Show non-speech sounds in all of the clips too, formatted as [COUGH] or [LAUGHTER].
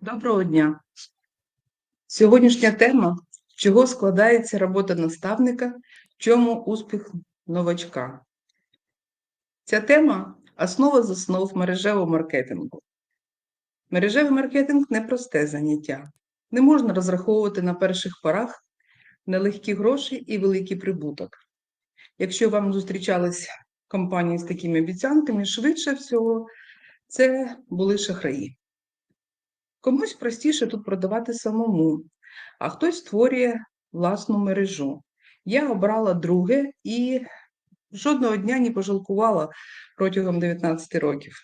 Доброго дня. Сьогоднішня тема чого складається робота наставника, в чому успіх новачка. Ця тема основа з основ мережевого маркетингу. Мережевий маркетинг непросте заняття. Не можна розраховувати на перших порах на легкі гроші і великий прибуток. Якщо вам зустрічались компанії з такими обіцянками, швидше всього, це були шахраї. Комусь простіше тут продавати самому, а хтось створює власну мережу. Я обрала друге і жодного дня не пожалкувала протягом 19 років.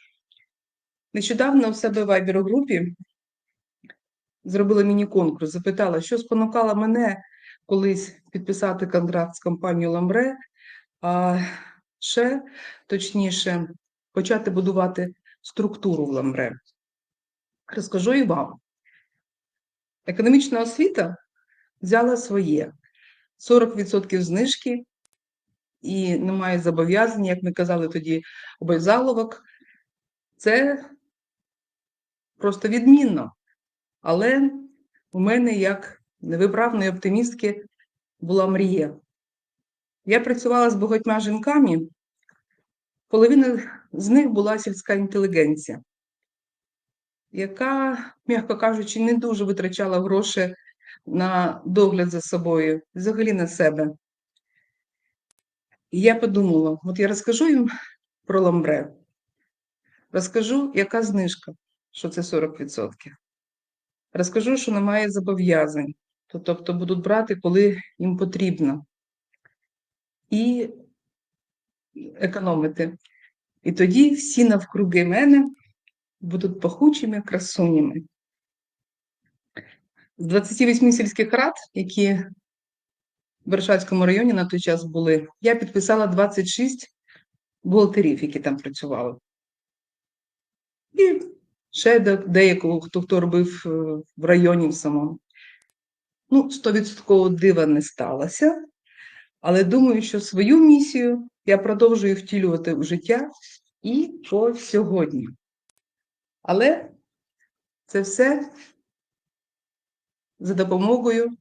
Нещодавно у себе в Viber групі зробила міні-конкурс, запитала, що спонукало мене колись підписати контракт з компанією Ламбре, а ще точніше почати будувати структуру в Ламбре. Розкажу і вам. Економічна освіта взяла своє 40% знижки і немає зобов'язань, як ми казали тоді, обов'язаловок. Це просто відмінно. Але у мене, як невиправної оптимістки, була мрія. Я працювала з багатьма жінками, половина з них була сільська інтелігенція яка, м'яко кажучи, не дуже витрачала гроші на догляд за собою, взагалі на себе. І я подумала: от я розкажу їм про ламбре, розкажу, яка знижка, що це 40%. Розкажу, що немає зобов'язань, тобто будуть брати, коли їм потрібно, і економити. І тоді всі навкруги мене будуть пахучими красунями. З 28 сільських рад, які в Бершацькому районі на той час були, я підписала 26 бухгалтерів, які там працювали. І ще деякого, хто хто робив е, в районі в самому. Ну, 100% дива не сталося, але думаю, що свою місію я продовжую втілювати в життя і по сьогодні. Але це все за допомогою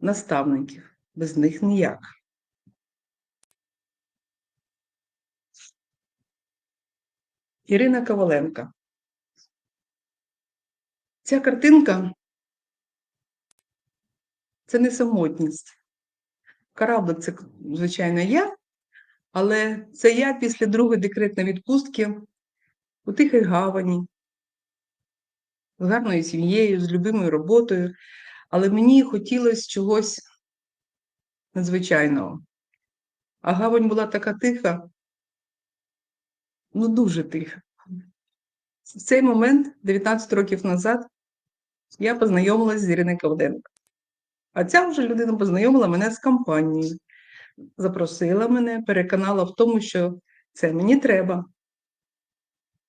наставників. Без них ніяк. Ірина Коваленка. Ця картинка це не самотність. Кораблик це, звичайно, я, але це я після другої декретної відпустки у тихій гавані, з гарною сім'єю, з любимою роботою, але мені хотілося чогось надзвичайного. А гавань була така тиха, ну дуже тиха. В цей момент, 19 років назад, я познайомилася з Іриною Ковденко. А ця вже людина познайомила мене з компанією, запросила мене, переконала в тому, що це мені треба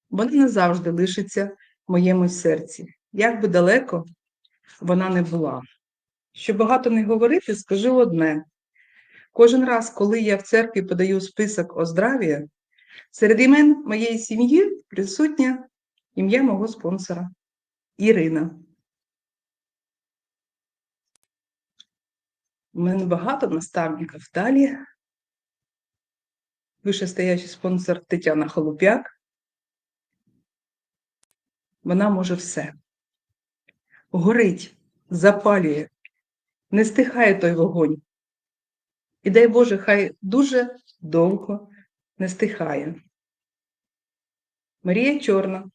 вона не завжди лишиться в моєму серці, як би далеко вона не була. Щоб багато не говорити, скажу одне: кожен раз, коли я в церкві подаю список оздравія, серед імен моєї сім'ї присутнє ім'я мого спонсора Ірина. У мене багато наставників далі. Вищестоящий спонсор Тетяна Холопяк. Вона може все. Горить, запалює, не стихає той вогонь. І дай Боже, хай дуже довго не стихає. Марія Чорна.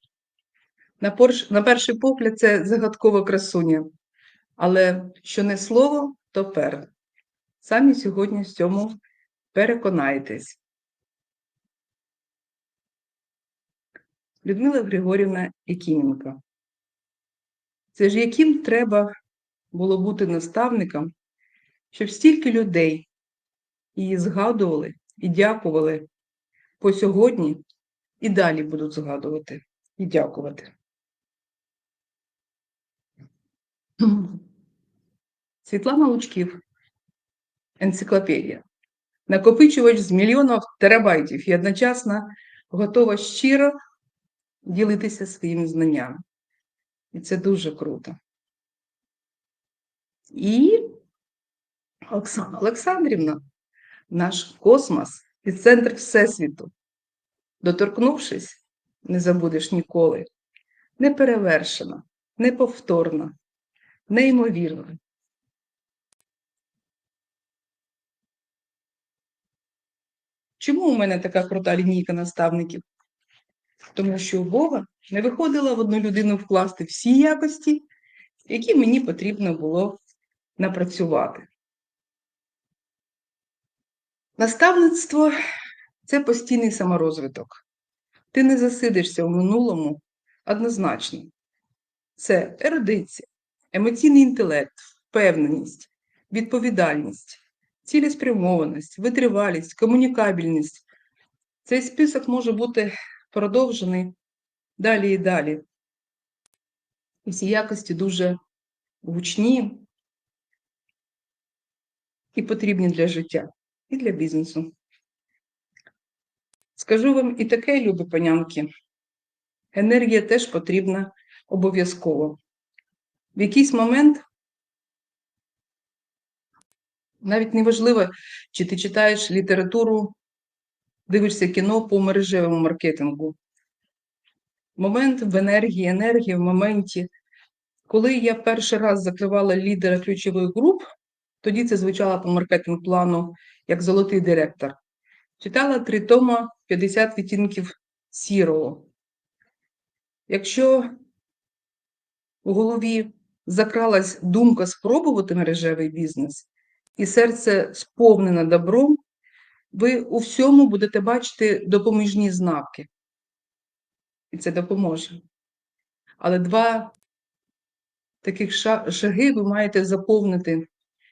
На, порш... На перший погляд, це загадкова красуня, але що не слово, то пер. Самі сьогодні з цьому переконайтесь. Людмила Григорівна Якименко. Це ж яким треба було бути наставником, щоб стільки людей її згадували і дякували по сьогодні і далі будуть згадувати і дякувати. [CLEARS THROAT] Світлана Лучків, енциклопедія. Накопичувач з мільйонів терабайтів і одночасно готова щиро ділитися своїми знаннями. І це дуже круто. І Оксана Олександрівна, наш космос і центр Всесвіту. Доторкнувшись, не забудеш ніколи. Неперевершена, неповторна, неймовірна. Чому у мене така крута лінійка наставників? Тому що у Бога не виходило в одну людину вкласти всі якості, які мені потрібно було напрацювати. Наставництво це постійний саморозвиток. Ти не засидишся в минулому однозначно. Це ерудиція, емоційний інтелект, впевненість, відповідальність, цілеспрямованість, витривалість, комунікабельність. Цей список може бути продовжений далі і далі. І всі якості дуже гучні і потрібні для життя, і для бізнесу. Скажу вам і таке, любі панянки, енергія теж потрібна обов'язково. В якийсь момент навіть не важливо, чи ти читаєш літературу, дивишся кіно по мережевому маркетингу. Момент в енергії, енергія в моменті. Коли я перший раз закривала лідера ключових груп, тоді це звучало по маркетинг-плану як золотий директор. Читала три тома 50 відтінків сірого. Якщо у голові закралась думка спробувати мережевий бізнес, і серце сповнене добром, ви у всьому будете бачити допоміжні знаки. І це допоможе. Але два таких шаги ви маєте заповнити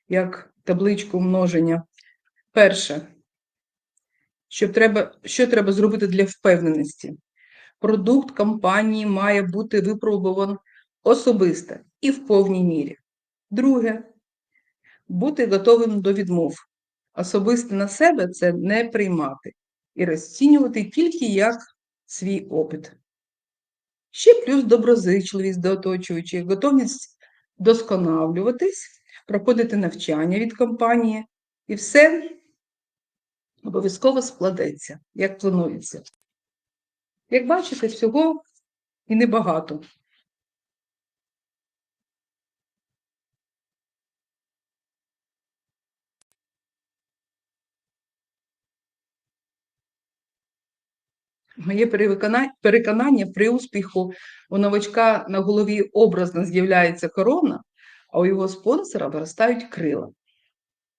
як табличку множення. Перше, що треба, що треба зробити для впевненості? Продукт компанії має бути випробуван особисто і в повній мірі. Друге, бути готовим до відмов. Особисто на себе це не приймати і розцінювати тільки як свій опит. Ще плюс доброзичливість до оточуючих, готовність досконалюватись, проходити навчання від компанії, і все обов'язково складеться, як планується. Як бачите, всього і небагато. Моє переконання при успіху у новачка на голові образно з'являється корона, а у його спонсора виростають крила.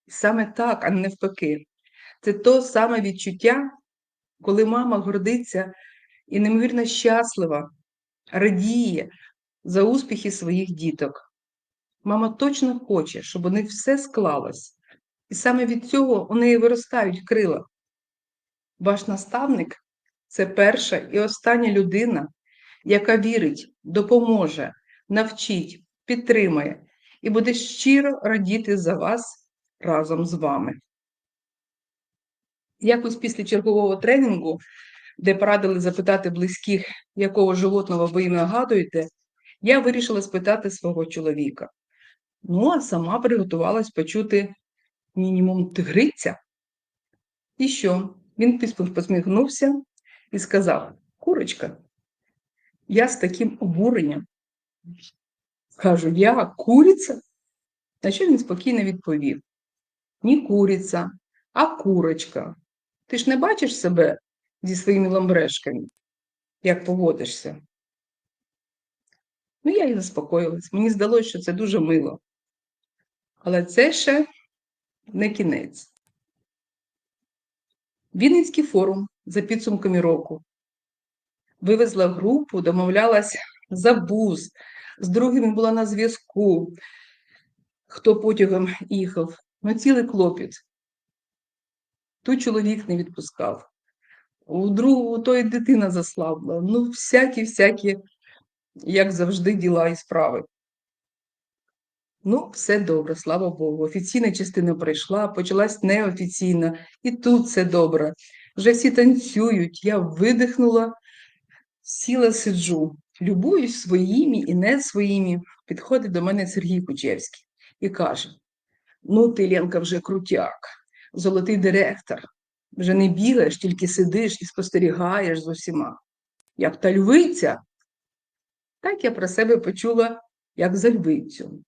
Саме так, а не навпаки. Це то саме відчуття, коли мама гордиться і неймовірно щаслива, радіє за успіхи своїх діток. Мама точно хоче, щоб у них все склалось. І саме від цього у неї виростають крила. Ваш наставник це перша і остання людина, яка вірить, допоможе, навчить, підтримає і буде щиро радіти за вас разом з вами. Якось після чергового тренінгу, де порадили запитати близьких, якого животного ви їм нагадуєте, я вирішила спитати свого чоловіка. Ну, а сама приготувалась почути мінімум тигриця. І що? Він посміхнувся і сказав: Курочка, я з таким обуренням кажу, я куриця? На що він спокійно відповів: Ні куриця, а курочка. Ти ж не бачиш себе зі своїми ламбрешками, як поводишся? Ну, я і заспокоїлась. Мені здалося, що це дуже мило. Але це ще не кінець. Вінницький форум підсумками року. Вивезла групу, домовлялась за буз, з другими була на зв'язку, хто потягом їхав, ну цілий клопіт. Тут чоловік не відпускав, у другого то й дитина заслабла. Ну, всякі-всякі, як завжди, діла і справи. Ну, все добре, слава Богу. Офіційна частина пройшла, почалась неофіційна, і тут все добре. Вже всі танцюють, я видихнула, сіла, сиджу. любуюсь своїми і не своїми, підходить до мене Сергій Кучевський і каже: Ну, ти, Ленка, вже крутяк, золотий директор, вже не бігаєш, тільки сидиш і спостерігаєш з усіма. Як та львиця, так я про себе почула, як за львицю.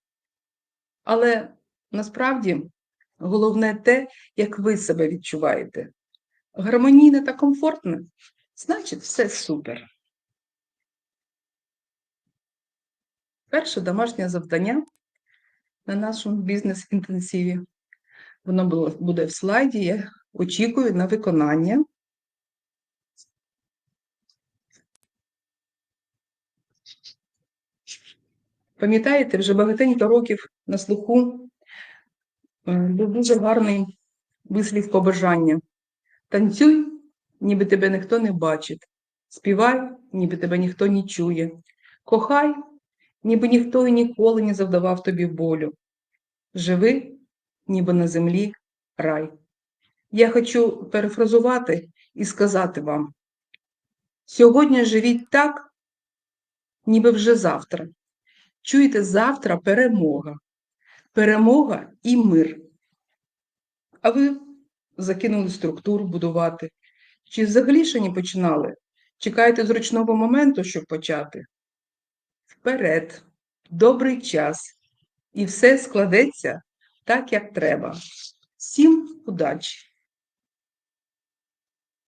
Але насправді головне те, як ви себе відчуваєте. Гармонійне та комфортне, значить, все супер. Перше домашнє завдання на нашому бізнес-інтенсиві. Воно буде в слайді. Я очікую на виконання. Пам'ятаєте, вже багатенько років на слуху е, був дуже гарний вислів побажання. Танцюй, ніби тебе ніхто не бачить. Співай, ніби тебе ніхто не чує. Кохай, ніби ніхто і ніколи не завдавав тобі болю. Живи, ніби на землі рай. Я хочу перефразувати і сказати вам: сьогодні живіть так, ніби вже завтра. Чуєте, завтра перемога. Перемога і мир. А ви закинули структуру будувати. Чи взагалі ще не починали? Чекаєте зручного моменту, щоб почати? Вперед, добрий час, і все складеться так, як треба. Всім удачі!